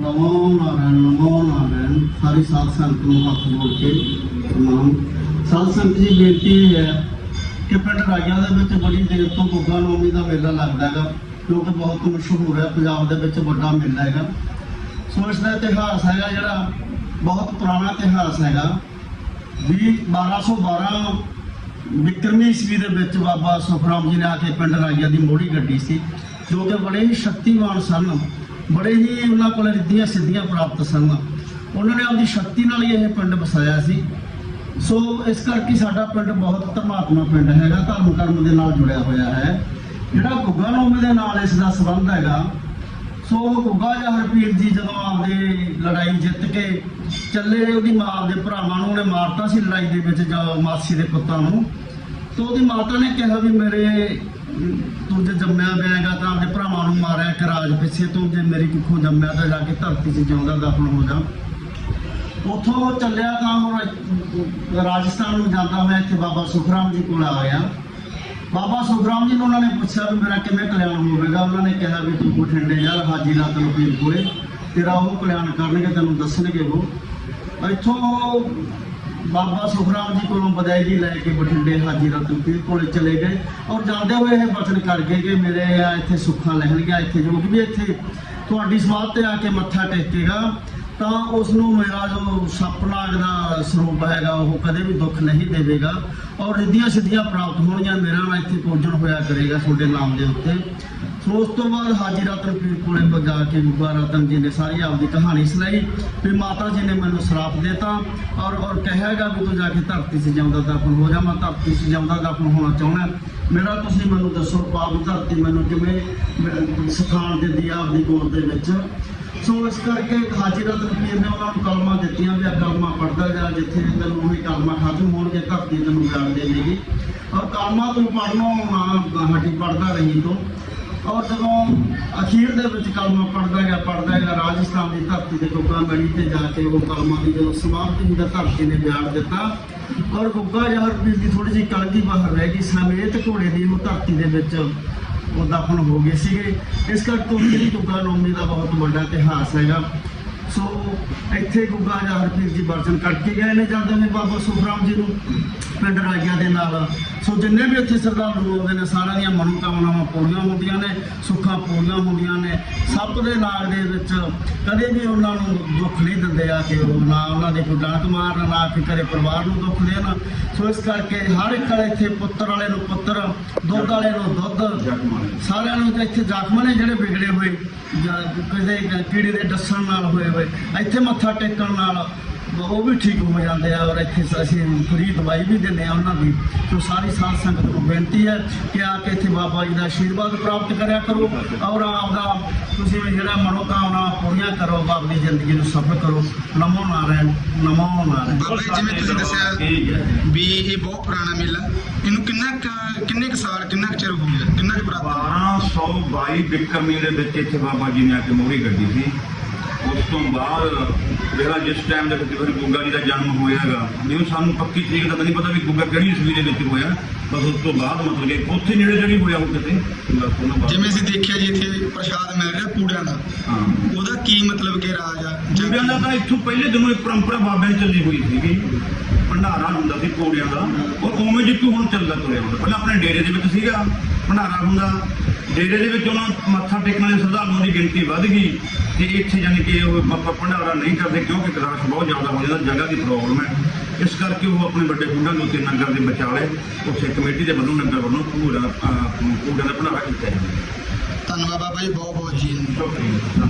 ਨਮੋ ਨਾਰਾਇਣ ਨਮੋ ਨਾਰਾਇਣ ਸਾਰੀ ਸਾਧ ਸੰਗਤ ਨੂੰ ਹੱਥ ਜੋੜ ਕੇ ਪ੍ਰਣਾਮ ਸਾਧ ਸੰਗਤ ਜੀ ਬੇਨਤੀ ਇਹ ਹੈ ਕਿ ਪਿੰਡ ਰਾਜਾ ਦੇ ਵਿੱਚ ਬੜੀ ਦੇਰ ਤੋਂ ਗੁੱਗਾ ਨੌਮੀ ਦਾ ਮੇਲਾ ਲੱਗਦਾ ਹੈਗਾ ਜੋ ਕਿ ਬਹੁਤ ਮਸ਼ਹੂਰ ਹੈ ਪੰਜਾਬ ਦੇ ਵਿੱਚ ਵੱਡਾ ਮੇਲਾ ਹੈਗਾ ਸੋ ਇਸ ਦਾ ਇਤਿਹਾਸ ਹੈਗਾ ਜਿਹੜਾ ਬਹੁਤ ਪੁਰਾਣਾ ਇਤਿਹਾਸ ਹੈਗਾ ਵੀ 1212 ਵਿਕਰਮੀ ਈਸਵੀ ਦੇ ਵਿੱਚ ਬਾਬਾ ਸੁਖਰਾਮ ਜੀ ਨੇ ਆ ਕੇ ਪਿੰਡ ਰਾਜਾ ਦੀ ਮੋੜੀ ਗੱਡੀ ਸੀ, ਜੋ ਕਿ ਬੜੇ ਹੀ ਸ਼ਕਤੀਮਾਨ ਸਨ। ਬੜੇ ਹੀ ਉਹਨਾਂ ਕੋਲ ਰਿੱਧੀਆਂ ਸਿੱਧੀਆਂ ਪ੍ਰਾਪਤ ਸਨ। ਉਹਨਾਂ ਨੇ ਆਪਣੀ ਸ਼ਕਤੀ ਨਾਲ ਹੀ ਇਹ ਪਿੰਡ ਵਸਾਇਆ ਸੀ। ਸੋ ਇਸ ਕਰਕੇ ਸਾਡਾ ਪਿੰਡ ਬਹੁਤ ਧਰਮਾਤਮਾ ਪਿੰਡ ਹੈਗਾ, ਧਰਮ ਕਰਮ ਦੇ ਨਾਲ ਜੁੜਿਆ ਹੋਇਆ ਹੈ। ਜਿਹੜਾ ਗੁੱਗਾ ਨੌਮੀ ਦੇ ਨਾਲ ਇਸ ਦਾ ਸੰਬੰਧ ਹੈਗਾ, ਸੋ ਉਹ ਗੁੱਗਾ ਜਹਰ ਪੀਰ ਜੀ ਜਦੋਂ ਆਪਦੇ ਲੜਾਈ ਜਿੱਤ ਕੇ ਚੱਲੇ, ਉਹਦੀ ਮਾਂ ਦੇ ਭਰਾਵਾਂ ਨੂੰ ਉਹਨੇ ਮਾਰਤਾ ਸੀ ਲੜਾਈ ਦੇ ਵਿੱਚ ਜਾ ਮਾਸੀ ਦੇ ਪੁੱਤਾਂ ਨੂੰ, ਤੋ ਉਹਦੀ ਮਾਤਾ ਨੇ ਕਿਹਾ ਵੀ ਮੇਰੇ ਤੂੰ ਜੇ ਜੰਮਿਆ ਪਿਆਗਾ ਤਾਂ ਨੂੰ ਮਾਰਿਆ ਕਿ ਰਾਜ ਪਿੱਛੇ ਤੂੰ ਜੇ ਮੇਰੀ ਕੁੱਖੋਂ ਜੰਮਿਆ ਤਾਂ ਜਾ ਕੇ ਧਰਤੀ 'ਚ ਜਿਉਂਦਾ ਦਫਨ ਹੋ ਜਾ। ਉੱਥੋਂ ਚੱਲਿਆ ਤਾਂ ਉਹ ਰਾਜਸਥਾਨ ਨੂੰ ਜਾਂਦਾ ਮੈਂ ਇੱਥੇ ਬਾਬਾ ਸੁਖਰਾਮ ਜੀ ਕੋਲ ਆ ਗਿਆ। ਬਾਬਾ ਸੁਖਰਾਮ ਜੀ ਨੂੰ ਉਹਨਾਂ ਨੇ ਪੁੱਛਿਆ ਵੀ ਮੇਰਾ ਕਿਵੇਂ ਕਲਿਆਣ ਹੋਵੇਗਾ? ਉਹਨਾਂ ਨੇ ਕਿਹਾ ਵੀ ਤੂੰ ਬਠਿੰਡੇ ਜਾ ਹਾਜੀ ਰਾਤ ਨੂੰ ਪੀਰ ਕੋਲੇ। ਤੇਰਾ ਉਹ ਕਲਿਆਣ ਕਰਨਗੇ, ਤੈਨੂੰ ਦੱਸਣਗੇ ਉਹ। ਇੱਥੋਂ ਬਾਬਾ ਸੁਖਰਾਮ ਜੀ ਕੋਲੋਂ ਬਦਾਈ ਲੈ ਕੇ ਬਠਿੰਡੇ ਹਾਜੀ ਰਤਨ ਪੀਰ ਕੋਲੇ ਚਲੇ ਗਏ ਔਰ ਜਾਂਦੇ ਹੋਏ ਇਹ ਬਚਨ ਕਰ ਗਏ ਕਿ ਮੇਰੇ ਇੱਥੇ ਸੁੱਖਾਂ ਲਹਿਣਗੀਆਂ ਇੱਥੇ ਜੋ ਵੀ ਇੱਥੇ ਤੁਹਾਡੀ ਸਮਾਧ ਤੇ ਆ ਕੇ ਮੱਥਾ ਟੇਕੇਗਾ। ਤਾਂ ਉਸ ਨੂੰ ਮੇਰਾ ਜੋ ਸਪਨਾਗ ਦਾ ਸਰੂਪ ਹੈਗਾ, ਉਹ ਕਦੇ ਵੀ ਦੁੱਖ ਨਹੀਂ ਦੇਵੇਗਾ। ਔਰ ਰਿੱਧੀਆਂ ਸਿੱਧੀਆਂ ਪ੍ਰਾਪਤ ਹੋਣਗੀਆਂ ਮੇਰਾ ਨਾਲ ਇੱਥੇ ਪੂਜਣ ਹੋਇਆ ਕਰੇਗਾ ਤੁਹਾਡੇ ਨਾਮ ਦੇ ਉੱਤੇ। ਸੋ ਉਸ ਤੋਂ ਬਾਅਦ ਹਾਜੀ ਰਤਨ ਪੀਰ ਕੋਲੇ ਬਗਾ ਕੇ ਗੁੱਗਾ ਰਤਨ ਜੀ ਨੇ ਸਾਰੀ ਆਪਦੀ ਕਹਾਣੀ ਸੁਣਾਈ, ਵੀ ਮਾਤਾ ਜੀ ਨੇ ਮੈਨੂੰ ਸ਼ਰਾਪ ਦਿੱਤਾ। ਔਰ ਔਰ ਕਹੇਗਾ ਵੀ ਤੂੰ ਜਾ ਕੇ ਧਰਤੀ 'ਚ ਜਾਂਦਾ ਦਫਨ ਹੋ ਜਾ, ਮੈਂ ਧਰਤੀ 'ਚ ਜਾਂਦਾ ਦਫਨ ਹੋਣਾ ਚਾਹੁੰਦਾ। ਮੇਰਾ ਤੁਸੀਂ ਮੈਨੂੰ ਦੱਸੋ, ਪਾਪ ਧਰਤੀ ਮੈਨੂੰ ਕਿਵੇਂ ਮ- ਸਿਖਾਉਣ ਦਿੰਦੀ ਆਪਦੀ ਗੋਦ ਦੇ ਵਿੱਚ? ਸੋ ਇਸ ਕਰਕੇ ਹਾਜੀ ਰਤਨ ਨੇ ਉਹਨਾਂ ਨੂੰ ਕਲਮਾਂ ਦਿੱਤੀਆਂ ਵੀ ਆ ਕਲਮਾ ਪੜਦਾ ਜਾ, ਜਿੱਥੇ ਤੈਨੂੰ ਉਹੀ ਕਲਮਾ ਖਤਮ ਹੋਣਗੇ ਧਰਤੀ ਤੈਨੂੰ ਜਾਣ ਦੇਵੇਗੀ ਔਰ ਕਲਮਾ ਤੂੰ ਪੜਨੋਂ ਮਾਂ ਹਟੀ ਪੜਦਾ ਰਹੀ ਤੋਂ। ਔਰ ਜਦੋਂ ਅਖੀਰ ਦੇ ਵਿੱਚ ਕਲਮਾ ਪੜਦਾ ਗਿਆ ਪੜਦਾ ਗਿਆ ਰਾਜਸਥਾਨ ਦੀ ਧਰਤੀ ਤੇ ਗੁੱਗਾ ਮੜੀ ਤੇ ਜਾ ਕੇ ਉਹ ਕਲਮਾ ਦੀ ਜਦੋਂ ਸਮਾਪਤੀ ਦਾ ਧਰਤੀ ਨੇ ਬਿਆਨ ਦਿੱਤਾ। ਔਰ ਗੁੱਗਾ ਜਹਰ ਦੀ ਥੋੜੀ ਜਿਹੀ ਕਲਗੀ ਬਾਹਰ ਰਹਿ ਗਈ, ਸਮੇਤ ਘੋੜੇ ਦੀ ਉਹ ਧਰਤੀ ਦੇ ਵਿੱਚ ਉਹ ਦਫਨ ਹੋ ਗਏ ਸੀਗੇ। ਇਸ ਕਰਕੇ ਉਹ ਜਿਹੜੀ ਗੁੱਗਾ ਨੌਮੀ ਦਾ ਬਹੁਤ ਵੱਡਾ ਇਤਿਹਾਸ ਹੈਗਾ। ਸੋ ਇੱਥੇ ਗੁੱਗਾ ਜਾਂ ਹਰਪ੍ਰੀਤ ਜੀ ਵਰਜਨ ਕਰਕੇ ਗਏ ਨੇ, ਜਾਂਦੇ ਨੇ ਬਾਬਾ ਸੁਖਰਾਮ ਜੀ ਨੂੰ, ਪਿੰਡ ਰਾਜਿਆਂ ਦੇ ਨਾਲ। ਸੋ ਜਿੰਨੇ ਵੀ ਇੱਥੇ ਸਰਦਾਰ ਆਉਂਦੇ ਨੇ, ਸਾਰਿਆਂ ਦੀਆਂ ਮਨੋਕਾਮਨਾਵਾਂ ਪੂਰੀਆਂ ਹੁੰਦੀਆਂ ਨੇ, ਸੁੱਖਾਂ ਪੂਰੀਆਂ ਹੁੰਦੀਆਂ ਨੇ। ਸੱਪ ਦੇ ਨਾਲ ਦੇ ਵਿੱਚ ਕਦੇ ਵੀ ਉਹਨਾਂ ਨੂੰ ਦੁੱਖ ਨਹੀਂ ਦਿੰਦੇ ਆ ਕਿ ਉਹ ਨਾ ਉਹਨਾਂ ਦੇ ਕੋਈ ਡਾਂਟ ਮਾਰਨ, ਨਾ ਕਿ ਕਰੇ ਪਰਿਵਾਰ ਨੂੰ ਦੁੱਖ ਦੇਣ। ਸੋ ਇਸ ਕਰਕੇ ਹਰ ਇੱਕ ਵਾਲੇ ਇੱਥੇ ਪੁੱਤਰ ਵਾਲੇ ਨੂੰ ਪੁੱਤਰ, ਦੁੱਧ ਵਾਲੇ ਨੂੰ ਦੁੱਧ। ਸਾਰਿਆਂ ਨੂੰ ਤਾਂ ਇੱਥੇ ਜ਼ਖਮ ਨੇ ਜਿਹੜੇ ਵਿਗੜੇ ਹੋਏ ਜਾਂ ਕਿਸੇ ਕੀੜੇ ਦੇ ਡੱਸਣ ਨਾਲ ਹੋਏ ਹੋਏ। ਇੱਥੇ ਮੱਥਾ ਟੇਕਣ ਨਾਲ ਉਹ ਵੀ ਠੀਕ ਹੋ ਜਾਂਦੇ ਆ ਔਰ ਇੱਥੇ ਅਸੀਂ ਫਰੀ ਦਵਾਈ ਵੀ ਦਿੰਦੇ ਆ ਉਹਨਾਂ ਦੀ। ਸੋ ਸਾਰੀ ਸਾਧ ਸੰਗਤ ਨੂੰ ਬੇਨਤੀ ਹੈ ਕਿ ਆ ਕੇ ਇੱਥੇ ਬਾਬਾ ਜੀ ਦਾ ਆਸ਼ੀਰਵਾਦ ਪ੍ਰਾਪਤ ਕਰਿਆ ਕਰੋ ਔਰ ਆਪਦਾ ਤੁਸੀਂ ਵੀ ਜਿਹੜਾ ਮਨੋਕਾਮਨਾ ਪੂਰੀਆਂ ਕਰੋ ਬਾਬਾ ਦੀ ਜ਼ਿੰਦਗੀ ਨੂੰ ਸਫਲ ਕਰੋ। ਨਮੋ ਨਾਰਾਇਣ ਨਮੋ ਨਾਰਾਇਣ। ਬਾਬਾ ਜੀ ਜਿਵੇਂ ਤੁਸੀਂ ਦੱਸਿਆ ਵੀ ਇਹ ਬਹੁਤ ਪੁਰਾਣਾ ਮੇਲਾ ਇਹਨੂੰ ਕਿੰਨਾ ਕੁ- ਕਿੰਨੇ ਕੁ ਸਾਲ ਕਿੰਨਾ ਕੁ ਚਿਰ ਹੋ ਗਿਆ? ਕਿੰਨਾ ਕੁ ਪੁਰਾਣਾ 1222 ਬਿਕਰਮੀ ਦੇ ਵਿੱਚ ਇੱਥੇ ਬਾਬਾ ਜੀ ਨੇ ਆ ਕੇ ਮੋਹਰੀ ਗੱਡੀ ਸੀ। ਉਸ ਤੋਂ ਬਾਅਦ ਜਿਹੜਾ ਜਿਸ ਟਾਈਮ ਦੇ ਵਿੱਚ ਫਿਰ ਗੁੱਗਾ ਜੀ ਦਾ ਜਨਮ ਹੋਇਆ ਹੈਗਾ ਨਹੀਂ ਸਾਨੂੰ ਪੱਕੀ ਤਰੀਕ ਦਾ ਨਹੀਂ ਪਤਾ ਵੀ ਗੁੱਗਾ ਕਿਹੜੀ ਈਸਵੀ ਦੇ ਵਿੱਚ ਹੋਇਆ ਬਸ ਉਸ ਤੋਂ ਬਾਅਦ ਮਤਲਬ ਕਿ ਉੱਥੇ ਨੇੜੇ ਜਿਹੜੀ ਹੋਇਆ ਉਹ ਕਿਤੇ ਜਿਵੇਂ ਅਸੀਂ ਦੇਖਿਆ ਜੀ ਇੱਥੇ ਪ੍ਰਸ਼ਾਦ ਮਿਲ ਰਿਹਾ ਪੂੜਿਆਂ ਦਾ। ਉਹਦਾ ਕੀ ਮਤਲਬ ਕਿ ਰਾਜ ਆ? ਜੁਗਿਆਂ ਦਾ ਤਾਂ ਇੱਥੋਂ ਪਹਿਲੇ ਦਿਨੋਂ ਇੱਕ ਪਰੰਪਰਾ ਬਾਬਿਆਂ ਚੱਲੀ ਹੋਈ ਸੀਗੀ। ਭੰਡਾਰਾ ਹੁੰਦਾ ਸੀ ਕੋੜਿਆਂ ਦਾ। ਔਰ ਉਵੇਂ ਜਿੱਕੂ ਹੁਣ ਚੱਲਦਾ ਤੁਰਿਆ ਹੁੰਦਾ। ਪਹਿਲਾਂ ਆਪਣੇ ਡੇਰੇ ਦੇ ਵਿੱਚ ਸੀਗਾ। ਭੰਡਾਰਾ ਹੁੰਦਾ। ਡੇਰੇ ਦੇ ਵਿੱਚ ਉਹਨਾਂ ਮੱਥਾ ਟੇਕਣ ਵਾਲੇ ਸ਼ਰਧਾਲੂਆਂ ਦੀ ਗਿਣਤੀ ਵੱਧ ਗਈ ਤੇ ਇੱਥੇ ਜਾਣੀ ਕਿ ਉਹ ਭੰਡਾਰਾ ਨਹੀਂ ਕਰਦੇ ਕਿਉਂਕਿ ਰਸ਼ ਬਹੁਤ ਜ਼ਿਆਦਾ ਹੋ ਜਾਂਦਾ ਜਗ੍ਹਾ ਦੀ ਪ੍ਰੋਬਲਮ ਹੈ। ਇਸ ਕਰਕੇ ਉਹ ਆਪਣੇ ਵੱਡੇ ਪਿੰਡਾਂ ਨੂੰ ਤੇ ਨਗਰ ਦੇ ਵਿਚਾਲੇ ਉੱਥੇ ਕਮੇਟੀ ਦੇ ਵੱਲੋਂ ਨਗਰ ਵੱਲੋਂ ਪੂਰਾ ਪੂਰਾ ਦਾ ਭੰਡਾਰਾ ਕੀਤਾ ਜਾਂਦਾ। ਧੰਨਵਾਦ ਬਾਬਾ ਜੀ ਬਹੁਤ ਬਹੁਤ ਜੀ। ਸ਼ੁਕਰੀਆ